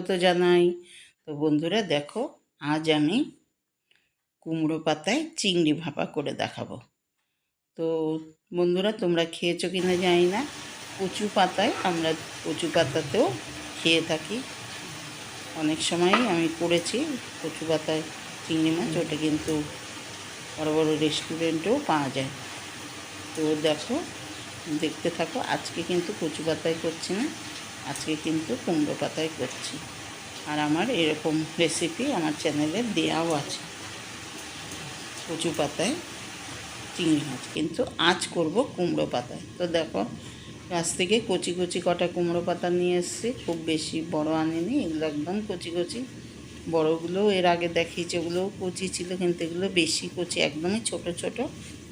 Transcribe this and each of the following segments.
স্বাগত জানাই। তো বন্ধুরা দেখো, আজ আমি কুমড়ো পাতায় চিংড়ি ভাপা করে দেখাবো। তো বন্ধুরা, তোমরা খেয়েছো কি না জানি না, কচু পাতায় আমরা কচু পাতাতেও খেয়ে থাকি। অনেক সময়ই আমি করেছি কচু পাতায় চিংড়ি মাছ, ওটা কিন্তু বড় বড় রেস্টুরেন্টেও পাওয়া যায়। তো দেখো, দেখতে থাকো, আজকে কিন্তু কচু পাতায় করছি না। আজকে কিন্তু কুমড়ো পাতায় করছি। আর আমার এরকম রেসিপি আমার চ্যানেলে দেওয়াও আছে। কচু পাতায় চিংড়ি মাছ। কিন্তু আজ করব কুমড়ো পাতায়। তো দেখো, গাছ থেকে কচি কচি কটা কুমড়ো পাতা নিয়ে এসেছি। খুব বেশি বড় আনিনি, এগুলো একদম কচি কচি। বড়গুলো এর আগে দেখিয়েছি, ওগুলোও কচি ছিল, কিন্তু এগুলো বেশি কচি, একদমই ছোট ছোট।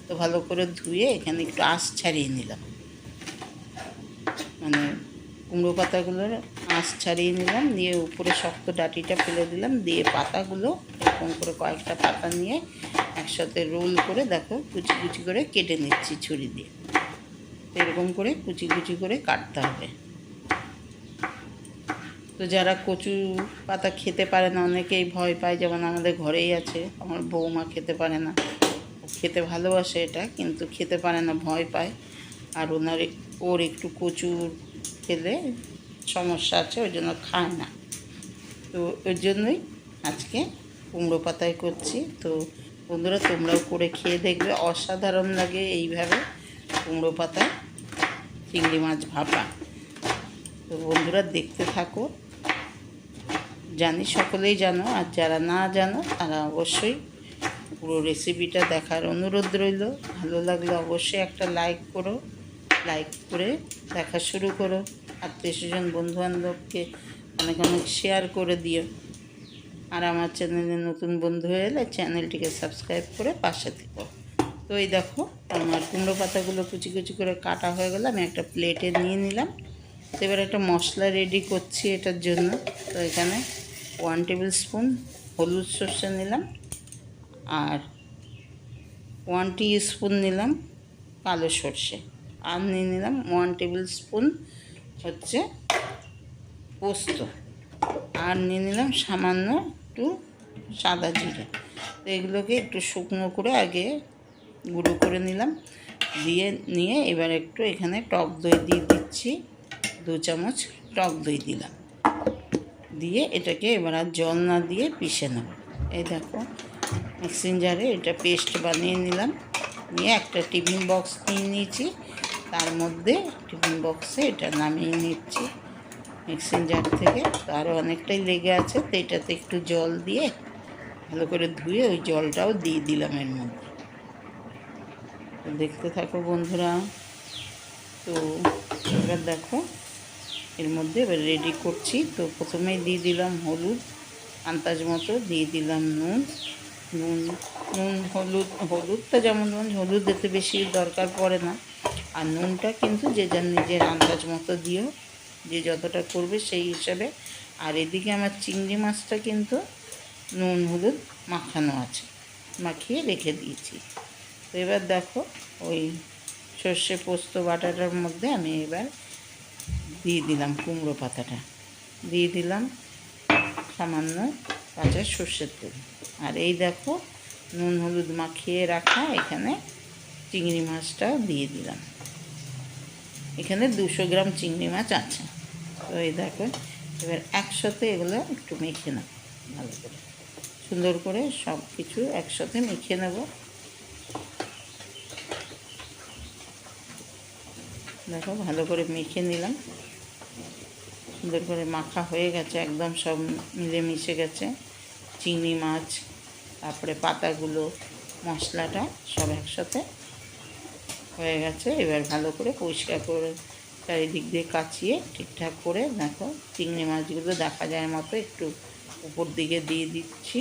তো ভালো করে ধুয়ে এখানে একটু আঁশ ছাড়িয়ে নিলাম। মানে কুমড়ো পাতাগুলোর আঁশ ছাড়িয়ে নিলাম, দিয়ে উপরে শক্ত ডাটিটা ফেলে দিলাম, দিয়ে পাতাগুলো এরকম করে কয়েকটা পাতা নিয়ে একসাথে রোল করে দেখো, কুচি কুচি করে কেটে নিচ্ছি ছুরি দিয়ে। এরকম করে কুচি কুচি করে কাটতে হবে। তো যারা কচু পাতা খেতে পারে না, অনেকেই ভয় পায়, যেমন আমাদের ঘরেই আছে, আমার বৌমা খেতে পারে না। খেতে ভালোবাসে এটা, কিন্তু খেতে পারে না, ভয় পায়। আর ওনার ওর একটু কচু খেলে সমস্যা আছে, ওই জন্য খায় না। তো ওই জন্যই আজকে কুমড়ো পাতায় করছি। তো বন্ধুরা, তোমরাও করে খেয়ে দেখবে। অসাধারণ লাগে এইভাবে কুমড়ো পাতায় চিংড়ি মাছ ভাপা। তো বন্ধুরা, দেখতে থাকো। জানি সকলেই জানো, আর যারা না জানো, তারা অবশ্যই পুরো রেসিপিটা দেখার অনুরোধ রইল। ভালো লাগলে অবশ্যই একটা লাইক করো। লাইক করে দেখা শুরু করো। আত্মীয় স্বজন, বন্ধুবান্ধবকে অনেক অনেক শেয়ার করে দিও। আর আমার চ্যানেলে নতুন বন্ধু হয়ে এলে চ্যানেলটিকে সাবস্ক্রাইব করে পাশে থেকো। তো এই দেখো, আমার কুমড়ো পাতাগুলো কুচি কুচি করে কাটা হয়ে গেলে, আমি একটা প্লেটে নিয়ে নিলাম। তো এবার একটা মশলা রেডি করছি এটার জন্য। তো এখানে ওয়ান টেবিল স্পুন হলুদ সর্ষে নিলাম, আর ওয়ান টি স্পুন নিলাম কালো সর্ষে। আর নিয়ে নিলাম ওয়ান টেবিল স্পুন হচ্ছে পোস্ত। আর নিয়ে নিলাম সামান্য একটু সাদা জিরে। তো এগুলোকে একটু শুকনো করে আগে গুঁড়ো করে নিলাম। দিয়ে নিয়ে এবার একটু এখানে টক দই দিয়ে দিচ্ছি। দু চামচ টক দই দিলাম। দিয়ে এটাকে এবার আর জল না দিয়ে পিষে নেব। এই দেখো, মিক্সিং জারে এটা পেস্ট বানিয়ে নিলাম। নিয়ে একটা টিফিন বক্স নিয়ে নিয়েছি। তার মধ্যে টিফিন বক্সে এটা নামিয়ে নিচ্ছি মিক্সিং জার থেকে। তো আরও অনেকটাই লেগে আছে, তো এটাতে একটু জল দিয়ে ভালো করে ধুয়ে ওই জলটাও দিয়ে দিলাম এর মধ্যে। তো দেখতে থাকো বন্ধুরা। তো এবার দেখো, এর মধ্যে এবার রেডি করছি। তো প্রথমেই দিয়ে দিলাম হলুদ, আন্দাজ মতো দিয়ে দিলাম নুন। নুন নুন, হলুদ, হলুদটা যেমন নুন, হলুদ দিতে বেশি দরকার পড়ে না। আর নুনটা কিন্তু যে যার নিজের আন্দাজ মতো দিও, যে যতটা করবে সেই হিসাবে। আর এদিকে আমার চিংড়ি মাছটা কিন্তু নুন হলুদ মাখানো আছে, মাখিয়ে রেখে দিয়েছি। তো এবার দেখো ওই সর্ষে পোস্ত বাটাটার মধ্যে আমি এবার দিয়ে দিলাম কুমড়ো পাতাটা। দিয়ে দিলাম সামান্য কাঁচা সর্ষের তেল। আর এই দেখো নুন হলুদ মাখিয়ে রাখা এখানে চিংড়ি মাছটা দিয়ে দিলাম। এখানে দুশো গ্রাম চিংড়ি মাছ আছে। তো এই দেখো, এবার একসাথে এগুলো একটু মেখে নেব ভালো করে। সুন্দর করে সব কিছু একসাথে মেখে নেব। দেখো, ভালো করে মেখে নিলাম। সুন্দর করে মাখা হয়ে গেছে, একদম সব মিলে মিশে গেছে। চিংড়ি মাছ, তারপরে পাতাগুলো, মশলাটা সব একসাথে হয়ে গেছে, এবার ভালো করে পরিষ্কার করে চারিদিক দিয়ে কাচিয়ে ঠিকঠাক করে দেখো চিংড়ি মাছগুলো দেখা যায় মতো একটু উপর দিকে দিয়ে দিচ্ছি।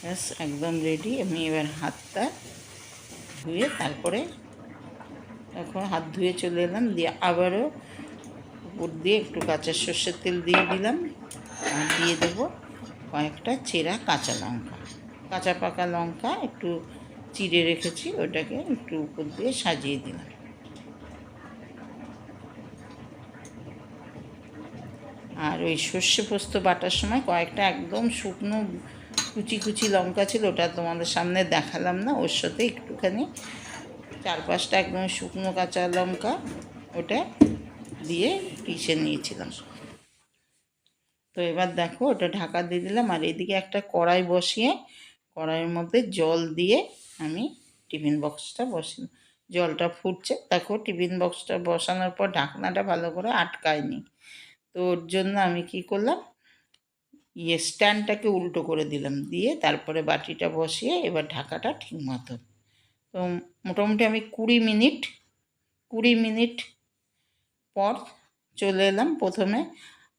ব্যাস, একদম রেডি আমি এবার হাতটা ধুয়ে তারপরে এখন হাত ধুয়ে চলে এলাম, দিয়ে আবারও উপর দিয়ে একটু কাঁচা সর্ষের তেল দিয়ে দিলাম। আর দিয়ে দেবো কয়েকটা চেরা কাঁচা লঙ্কা। কাঁচা পাকা লঙ্কা একটু চিড়ে রেখেছি, ওটাকে একটু উপর দিয়ে সাজিয়ে দিলাম। আর ওই সর্ষে পোস্ত বাটার সময় কয়েকটা একদম শুকনো কুচি কুচি লঙ্কা ছিল, ওটা তোমাদের সামনে দেখালাম না, ওর সাথে একটুখানি চার পাঁচটা একদম শুকনো কাঁচা লঙ্কা ওটা দিয়ে পিষে নিয়েছিলাম। তো এবার দেখো ওটা ঢাকা দিয়ে দিলাম, আর এদিকে একটা কড়াই বসিয়ে কড়াইয়ের মধ্যে জল দিয়ে আমি টিফিন বক্সটা বসিয়ে জলটা ফুটছে। দেখো, টিফিন বক্সটা বসানোর পর ঢাকনাটা ভালো করে আটকায়নি। তো ওর জন্য আমি কি করলাম? ইয়ে স্ট্যান্ডটাকে উল্টো করে দিলাম। দিয়ে তারপরে বাটিটা বসিয়ে এবার ঢাকাটা ঠিক মতো। তো মোটামুটি আমি কুড়ি মিনিট কুড়ি মিনিট পর চলে এলাম প্রথমে।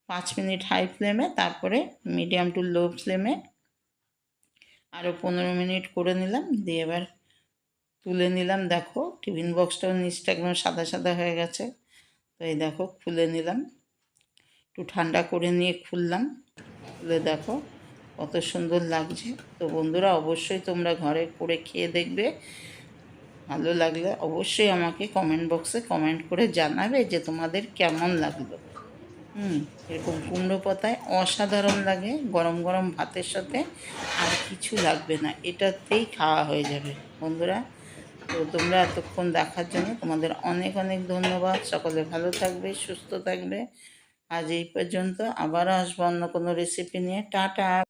পাঁচ মিনিট হাই ফ্লেমে, তারপরে মিডিয়াম টু লো ফ্লেমে আরও পনেরো মিনিট করে নিলাম, দিয়ে এবার তুলে নিলাম, দেখো টিফিন বক্সটাও নিচটা একদম সাদা সাদা হয়ে গেছে, তো এই দেখো খুলে নিলাম, একটু ঠান্ডা করে নিয়ে খুললাম, খুলে দেখো কত সুন্দর লাগছে, তো বন্ধুরা অবশ্যই তোমরা ঘরে করে খেয়ে দেখবে, ভালো লাগলে অবশ্যই আমাকে কমেন্ট বক্সে কমেন্ট করে জানাবে যে তোমাদের কেমন লাগল। হুম, এরকম কুমড়ো পাতায় অসাধারণ লাগে, গরম গরম ভাতের সাথে, আর কিছু লাগবে না, এটাতেই খাওয়া হয়ে যাবে। বন্ধুরা, তো তোমরা এতক্ষণ দেখার জন্য তোমাদের অনেক অনেক ধন্যবাদ। সকলে ভালো থাকবে, সুস্থ থাকবে। আজ এই পর্যন্ত আবারও আসব অন্য কোনো রেসিপি নিয়ে। টাটা!